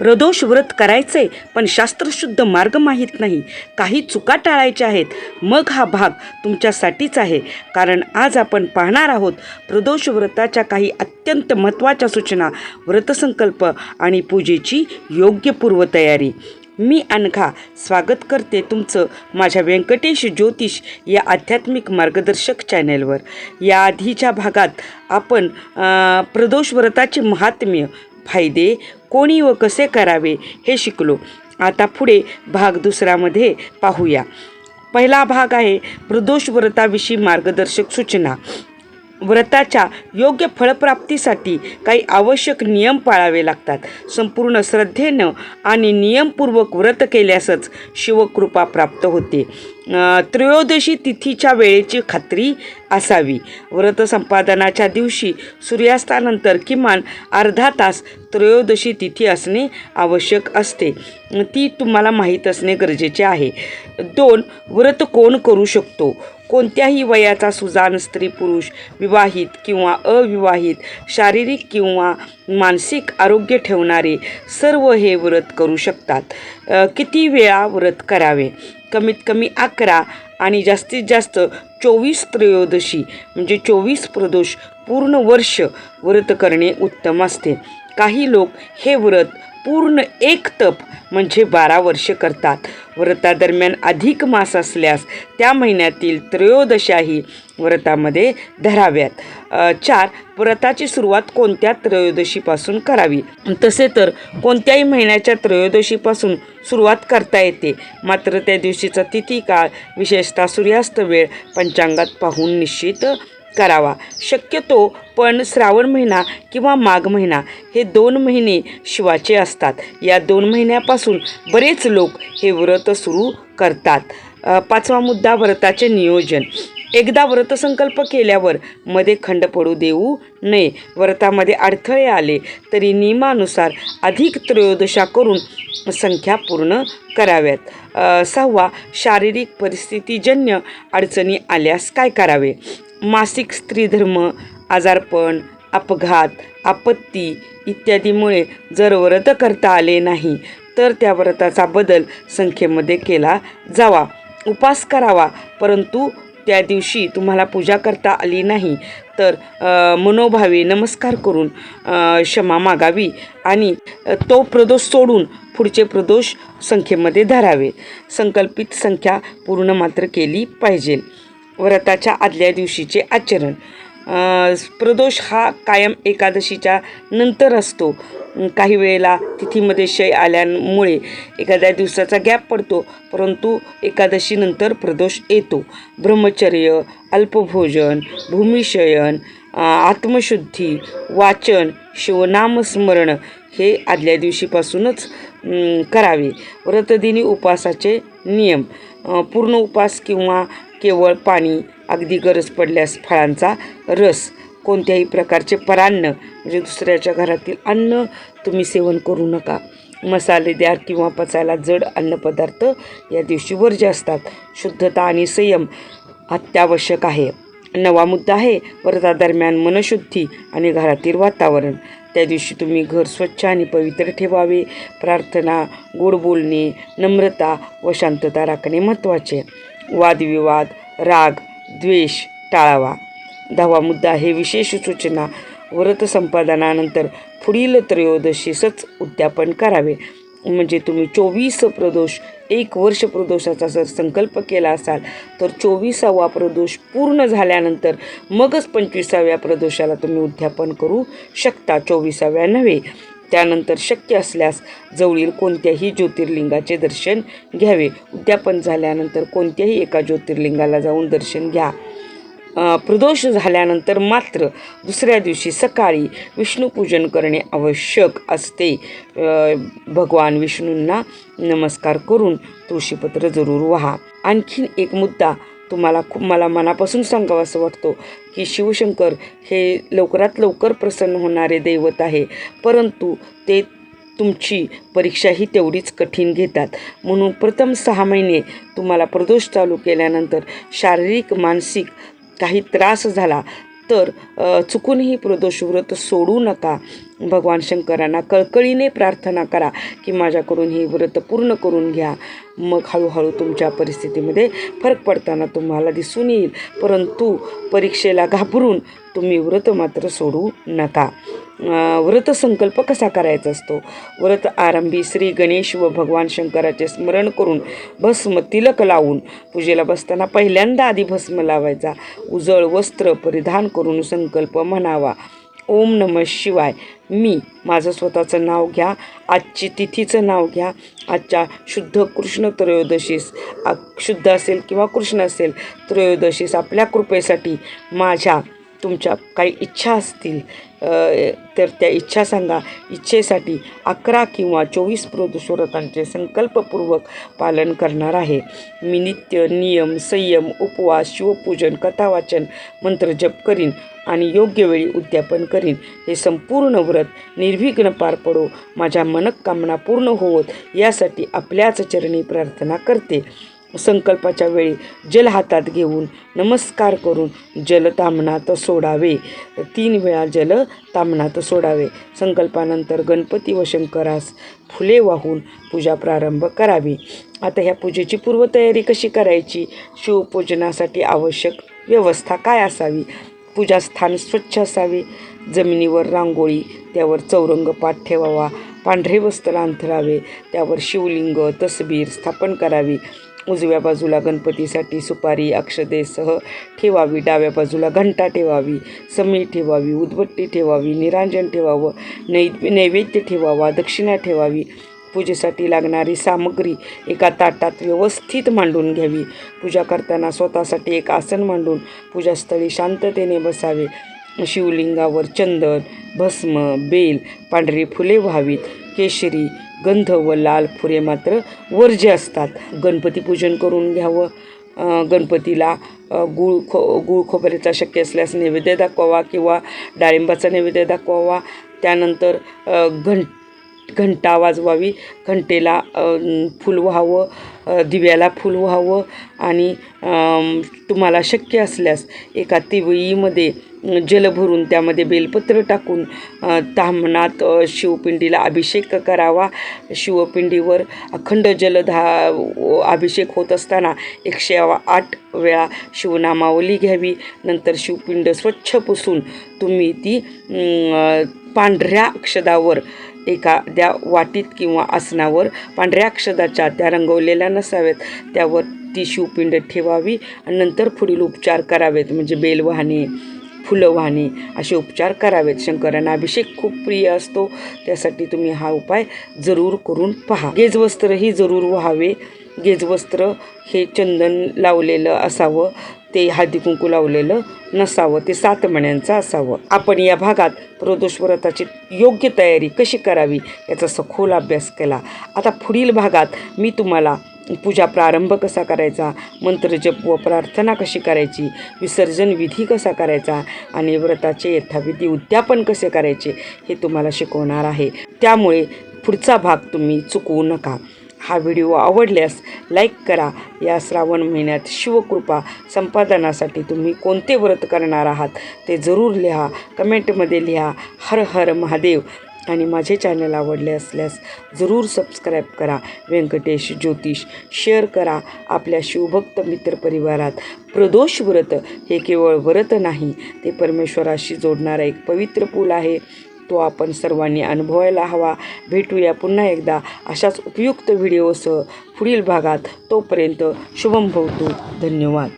प्रदोष व्रत करायचे पण शास्त्रशुद्ध मार्ग माहीत नाही. काही चुका टाळायच्या आहेत. मग हा भाग तुमच्यासाठीच आहे. कारण आज आपण पाहणार आहोत प्रदोष व्रताच्या काही अत्यंत महत्त्वाच्या सूचना व्रतसंकल्प आणि पूजेची योग्य पूर्वतयारी. मी अनघा स्वागत करते तुमचं माझ्या व्यंकटेश ज्योतिष या आध्यात्मिक मार्गदर्शक चॅनेलवर. या आधीच्या भागात आपण प्रदोष व्रताचे महात्म्य फायदे कोणी व कसे करावे हे शिकलो. आता पुढे भाग दुसऱ्यामध्ये पाहूया. पहिला भाग आहे प्रदोष व्रताविषयी मार्गदर्शक सूचना. व्रताच्या योग्य फळप्राप्तीसाठी काही आवश्यक नियम पाळावे लागतात. संपूर्ण श्रद्धेनं आणि नियमपूर्वक व्रत केल्यासच शिवकृपा प्राप्त होते. त्रयोदशी तिथीच्या वेळेची खात्री असावी. व्रत संपादनाच्या दिवशी सूर्यास्तानंतर किमान अर्धा तास त्रयोदशी तिथी असणे आवश्यक असते. ती तुम्हाला माहीत असणे गरजेचे आहे. दोन व्रत कोण करू शकतो? कोणत्याही वयाचा सुजाण स्त्री पुरुष विवाहित किंवा अविवाहित शारीरिक किंवा मानसिक आरोग्य ठेवणारे सर्व हे व्रत करू शकतात. किती वेळा व्रत करावे? कमीत कमी अकरा आणि जास्तीत जास्त चोवीस त्रयोदशी म्हणजे चोवीस प्रदोष पूर्ण वर्ष व्रत करणे उत्तम असते. काही लोक हे व्रत पूर्ण एक तप म्हणजे बारा वर्ष करतात. व्रतादरम्यान अधिक मास असल्यास त्या महिन्यातील त्रयोदशाही व्रतामध्ये धराव्यात. चार व्रताची सुरुवात कोणत्या त्रयोदशीपासून करावी? तसे तर कोणत्याही महिन्याच्या त्रयोदशीपासून सुरुवात करता येते. मात्र त्या दिवशीचा तिथी काळ विशेषतः सूर्यास्त वेळ पंचांगात पाहून निश्चित करावा. शक्यतो पण श्रावण महिना किंवा माघ महिना हे दोन महिने शिवाचे असतात. या दोन महिन्यापासून बरेच लोक हे व्रत सुरू करतात. पाचवा मुद्दा व्रताचे नियोजन. एकदा व्रतसंकल्प केल्यावर मध्ये खंड पडू देऊ नये. व्रतामध्ये अडथळे आले तरी नियमानुसार अधिक त्रयोदशा करून संख्या पूर्ण कराव्यात. सहावा शारीरिक परिस्थितीजन्य अडचणी आल्यास काय करावे? मासिक स्त्रीधर्म आजारपण अपघात आपत्ती इत्यादीमुळे जर व्रत करता आले नाही तर त्या व्रताचा बदल संख्येमध्ये केला जावा. उपास करावा. परंतु त्या दिवशी तुम्हाला पूजा करता आली नाही तर मनोभावे नमस्कार करून क्षमा मागावी आणि तो प्रदोष सोडून पुढचे प्रदोष संख्येमध्ये धरावे. संकल्पित संख्या पूर्ण मात्र केली पाहिजे. व्रताच्या आदल्या दिवशीचे आचरण. प्रदोष हा कायम एकादशीच्या नंतर असतो. काही वेळेला तिथीमध्ये शय आल्यामुळे एखाद्या दिवसाचा गॅप पडतो परंतु एकादशीनंतर प्रदोष येतो. ब्रह्मचर्य अल्पभोजन भूमिशयन आत्मशुद्धी वाचन शिवनामस्मरण हे आदल्या दिवशीपासूनच करावे. व्रतदिनी उपवासाचे नियम. पूर्ण उपवास किंवा केवळ पाणी अगदी गरज पडल्यास फळांचा रस कोणत्याही प्रकारचे परान्न म्हणजे दुसऱ्याच्या घरातील अन्न तुम्ही सेवन करू नका. मसालेदार किंवा पचायला जड अन्नपदार्थ या दिवशी वर्ज्य असतात. शुद्धता आणि संयम अत्यावश्यक आहे. नवा मुद्दा आहे व्रतादरम्यान मनशुद्धी आणि घरातील वातावरण. त्या दिवशी तुम्ही घर स्वच्छ आणि पवित्र ठेवावे. प्रार्थना गोड बोलणे नम्रता व शांतता राखणे महत्त्वाचे. वादविवाद राग द्वेष टाळावा. दहावा मुद्दा हे विशेष सूचना व्रत संपादनानंतर पुढील त्रयोदशीसच उद्यापन करावे. म्हणजे तुम्ही चोवीस प्रदोष एक वर्ष प्रदोषाचा जर संकल्प केला असाल तर चोवीसावा प्रदोष पूर्ण झाल्यानंतर मगच पंचवीसाव्या प्रदोषाला तुम्ही उद्यापन करू शकता. चोवीसाव्या नव्हे. त्यानंतर शक्य असल्यास जवळील कोणत्याही ज्योतिर्लिंगाचे दर्शन घ्यावे. उद्यापन झाल्यानंतर कोणत्याही एका ज्योतिर्लिंगाला जाऊन दर्शन घ्या. प्रदोष झाल्यानंतर मात्र दुसऱ्या दिवशी सकाळी विष्णूपूजन करणे आवश्यक असते. भगवान विष्णूंना नमस्कार करून तुळशीपत्र जरूर व्हा. आणखीन एक मुद्दा तुम्हाला खूप मला मनापासून सांगावं असं वाटतो की शिवशंकर हे लवकरात लवकर प्रसन्न होणारे दैवत आहे. परंतु ते तुमची परीक्षाही तेवढीच कठीण घेतात. म्हणून प्रथम सहा महिने तुम्हाला प्रदोष चालू केल्यानंतर शारीरिक मानसिक काही त्रास झाला तर चुकूनही प्रदोष व्रत सोडू नका. भगवान शंकरांना कळकळीने प्रार्थना करा की माझ्याकडून ही व्रत पूर्ण करून घ्या. मग हळूहळू तुमच्या परिस्थितीमध्ये फरक पडताना तुम्हाला दिसून येईल. परंतु परीक्षेला घाबरून तुम्ही व्रत मात्र सोडू नका. व्रत संकल्प कसा करायचा असतो? व्रत आरंभी श्री गणेश व भगवान शंकराचे स्मरण करून भस्म तिलक लावून पूजेला बसताना पहिल्यांदा आधी भस्म लावायचा. उजळ वस्त्र परिधान करून संकल्प म्हणावा. ओम नम शिवाय. मी माझं स्वतःचं नाव घ्या. आजची तिथीचं नाव घ्या. आजच्या शुद्ध कृष्ण त्रयोदशीस शुद्ध असेल किंवा कृष्ण असेल त्रयोदशीस आपल्या कृपेसाठी माझ्या तुमच्या काही इच्छा असतील तर त्या इच्छा सांगा. इच्छेसाठी अकरा किंवा चोवीस प्रदोषव्रतांचे संकल्पपूर्वक पालन करणार आहे. मी नित्य नियम संयम उपवास शिवपूजन कथावाचन मंत्रजप करीन आणि योग्य वेळी उद्यापन करीन. हे संपूर्ण व्रत निर्विघ्न पार पडो. माझ्या मनोकामना पूर्ण होवत. यासाठी आपल्याच चरणी प्रार्थना करते. संकल्पाच्या वेळी जल हातात घेऊन नमस्कार करून जल तामणात सोडावे. तीन वेळा जल तांबणात सोडावे. संकल्पानंतर गणपती व शंकरास फुले वाहून पूजा प्रारंभ करावी. आता ह्या पूजेची पूर्वतयारी कशी करायची? शिवपूजनासाठी आवश्यक व्यवस्था काय असावी? पूजास्थान स्वच्छ असावे. जमिनीवर रांगोळी त्यावर चौरंग पाठ ठेवावा. पांढरे वस्त्र अंथरावे. त्यावर शिवलिंग तसबीर स्थापन करावी. उजव्या बाजूला गणपतीसाठी सुपारी अक्षतेसह ठेवावी डाव्या बाजूला घंटा ठेवावी समी ठेवावी उदबत्ती ठेवावी निरांजन ठेवावं नै नैवेद्य ठेवावा दक्षिणा ठेवावी पूजेसाठी लागणारी सामग्री एका ताटात व्यवस्थित मांडून घ्यावी. पूजा करताना स्वतःसाठी एक आसन मांडून पूजास्थळी शांततेने बसावे. शिवलिंगावर चंदन भस्म बेल पांढरी फुले व्हावीत. केशरी गंध व लाल फुरे मात्र वर्ज्य असतात. गणपती पूजन करून घ्यावं. गणपतीला गुळ खो गुळ खोबऱ्याचा शक्य असल्यास नैवेद्य दाखवावा किंवा डाळिंबाचा नैवेद्य दाखवावा. त्यानंतर घं घंटा वाजवावी. घंटेला फुल फूल व्हावं दिव्याला फूल व्हावं आणि तुम्हाला शक्य असल्यास एका तिवईमध्ये जल भरून त्यामध्ये बेलपत्र टाकून ताम्हणात शिवपिंडीला अभिषेक करावा. शिवपिंडीवर अखंड जलधा अभिषेक होत असताना एकशे आठ वेळा शिवनामावली घ्यावी. नंतर शिवपिंड स्वच्छ पुसून तुम्ही ती पांढऱ्या अक्षदावर एखाद्या वाटीत किंवा आसनावर पांढऱ्या अक्षदाच्या त्या रंगवलेल्या नसाव्यात. त्यावर ती शिवपिंड ठेवावी आणि नंतर पुढील उपचार करावेत म्हणजे बेल वाहणे फुलं वाहणे असे उपचार करावेत. शंकरांना अभिषेक खूप प्रिय असतो त्यासाठी तुम्ही हा उपाय जरूर करून पहा. गेजवस्त्रही जरूर व्हावे. गेजवस्त्र हे चंदन लावलेलं असावं ते हळदी कुंकू लावलेलं नसावं ते सात महिन्यांचं असावं. आपण या भागात प्रदोष व्रताची योग्य तयारी कशी करावी याचा सखोल अभ्यास केला. आता पुढील भागात मी तुम्हाला पूजा प्रारंभ कसा करायचा मंत्रजप व प्रार्थना कशी करायची विसर्जन विधी कसा करायचा आणि व्रताचे यथाविधी उद्यापन कसे करायचे हे तुम्हाला शिकवणार आहे. त्यामुळे पुढचा भाग तुम्ही चुकवू नका. हा व्हिडिओ आवडल्यास लाईक करा. या श्रावण महिन्यात शिवकृपा संपादनासाठी तुम्ही कोणते व्रत करणार आहात ते जरूर लिहा. कमेंटमध्ये लिहा हर हर महादेव. आणि माझे चॅनल आवडले असल्यास जरूर सबस्क्राईब करा. व्यंकटेश ज्योतिष शेअर करा. आपल्या शिवभक्त मित्रपरिवारात प्रदोष व्रत हे केवळ व्रत नाही ते परमेश्वराशी जोडणारा एक पवित्र पूल आहे. तो आपण सर्वांनी अनुभवायला हवा. भेटूया पुन्हा एकदा अशाच उपयुक्त व्हिडिओसह पुढील भागात. तोपर्यंत शुभम भवतू धन्यवाद.